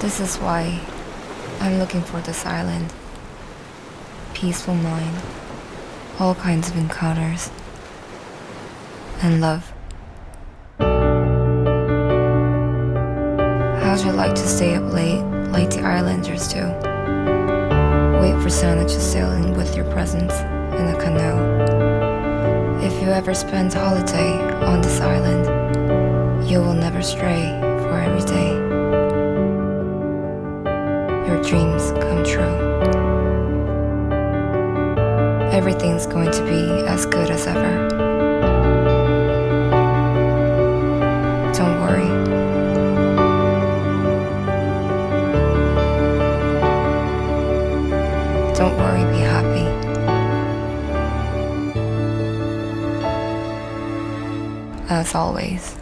This is why I'm looking for this island. Peaceful mind, all kinds of encounters, and love. How'd you like to stay up late, like the islanders do? Wait for Santa to sail in with your presents in a canoe. If you ever spend holiday on this island, you will never stray for every day. Dreams come true. Everything's going to be as good as ever. Don't worry. Don't worry, be happy. As always.